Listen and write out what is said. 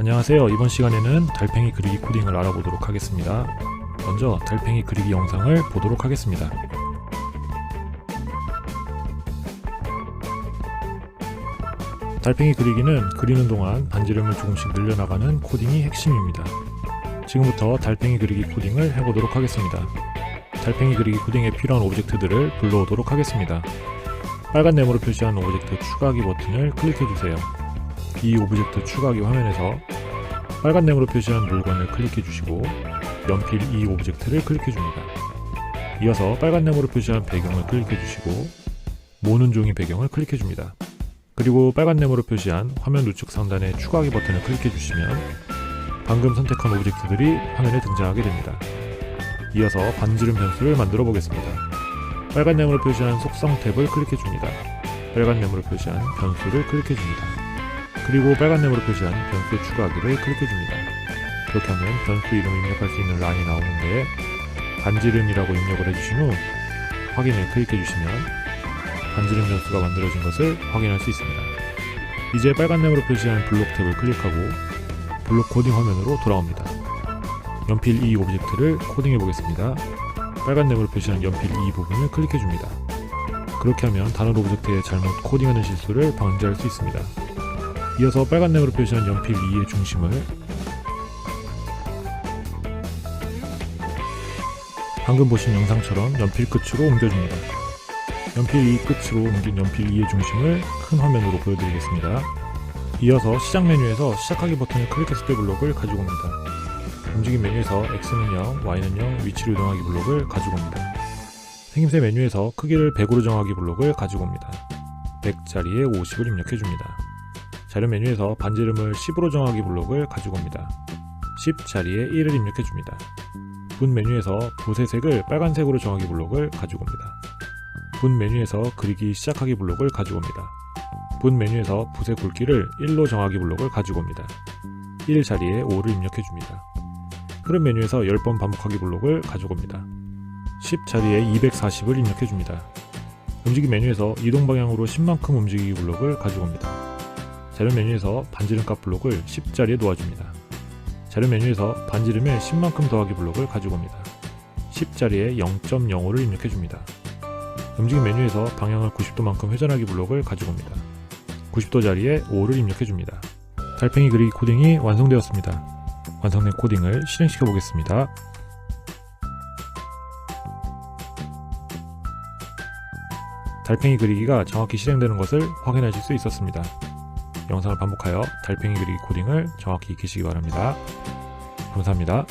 안녕하세요. 이번 시간에는 달팽이 그리기 코딩을 알아보도록 하겠습니다. 먼저 달팽이 그리기 영상을 보도록 하겠습니다. 달팽이 그리기는 그리는 동안 반지름을 조금씩 늘려나가는 코딩이 핵심입니다. 지금부터 달팽이 그리기 코딩을 해보도록 하겠습니다. 달팽이 그리기 코딩에 필요한 오브젝트들을 불러오도록 하겠습니다. 빨간 네모로 표시한 오브젝트 추가하기 버튼을 클릭해주세요. 이 오브젝트 추가하기 화면에서 빨간 네모로 표시한 물건을 클릭해 주시고 연필 이 오브젝트를 클릭해 줍니다. 이어서 빨간 네모로 표시한 배경을 클릭해 주시고 모는 종이 배경을 클릭해 줍니다. 그리고 빨간 네모로 표시한 화면 우측 상단의 추가하기 버튼을 클릭해 주시면 방금 선택한 오브젝트들이 화면에 등장하게 됩니다. 이어서 반지름 변수를 만들어 보겠습니다. 빨간 네모로 표시한 속성 탭을 클릭해 줍니다. 빨간 네모로 표시한 변수를 클릭해 줍니다. 그리고 빨간 네모로 표시한 변수 추가하기를 클릭해줍니다. 그렇게 하면 변수 이름을 입력할 수 있는 란이 나오는데 반지름이라고 입력을 해주신 후 확인을 클릭해주시면 반지름 변수가 만들어진 것을 확인할 수 있습니다. 이제 빨간 네모로 표시한 블록 탭을 클릭하고 블록 코딩 화면으로 돌아옵니다. 연필 E 오브젝트를 코딩해 보겠습니다. 빨간 네모로 표시한 연필 E 부분을 클릭해줍니다. 그렇게 하면 다른 오브젝트의 잘못 코딩하는 실수를 방지할 수 있습니다. 이어서 빨간 네모로 표시한 연필 2의 중심을 방금 보신 영상처럼 연필 끝으로 옮겨줍니다. 연필 2 끝으로 옮긴 연필 2의 중심을 큰 화면으로 보여드리겠습니다. 이어서 시작 메뉴에서 시작하기 버튼을 클릭했을 때 블록을 가지고 옵니다. 움직임 메뉴에서 X는 0, Y는 0, 위치로 이동하기 블록을 가지고 옵니다. 생김새 메뉴에서 크기를 100으로 정하기 블록을 가지고 옵니다. 100 자리에 50을 입력해줍니다. 자료 메뉴에서 반지름을 10으로 정하기 블록을 가지고 옵니다. 10 자리에 1을 입력해 줍니다. 분 메뉴에서 붓의 색을 빨간색으로 정하기 블록을 가지고 옵니다. 분 메뉴에서 그리기 시작하기 블록을 가지고 옵니다. 분 메뉴에서 붓의 굵기를 1로 정하기 블록을 가지고 옵니다. 1 자리에 5를 입력해 줍니다. 흐름 메뉴에서 10번 반복하기 블록을 가지고 옵니다. 10 자리에 240을 입력해 줍니다. 움직임 메뉴에서 이동 방향으로 10만큼 움직이기 블록을 가지고 옵니다. 자료 메뉴에서 반지름 값 블록을 10자리에 놓아줍니다. 자료 메뉴에서 반지름에 10만큼 더하기 블록을 가지고 옵니다. 10자리에 0.05를 입력해줍니다. 움직임 메뉴에서 방향을 90도만큼 회전하기 블록을 가지고 옵니다. 90도 자리에 5를 입력해줍니다. 달팽이 그리기 코딩이 완성되었습니다. 완성된 코딩을 실행시켜 보겠습니다. 달팽이 그리기가 정확히 실행되는 것을 확인하실 수 있었습니다. 영상을 반복하여 달팽이 그리기 코딩을 정확히 익히시기 바랍니다. 감사합니다.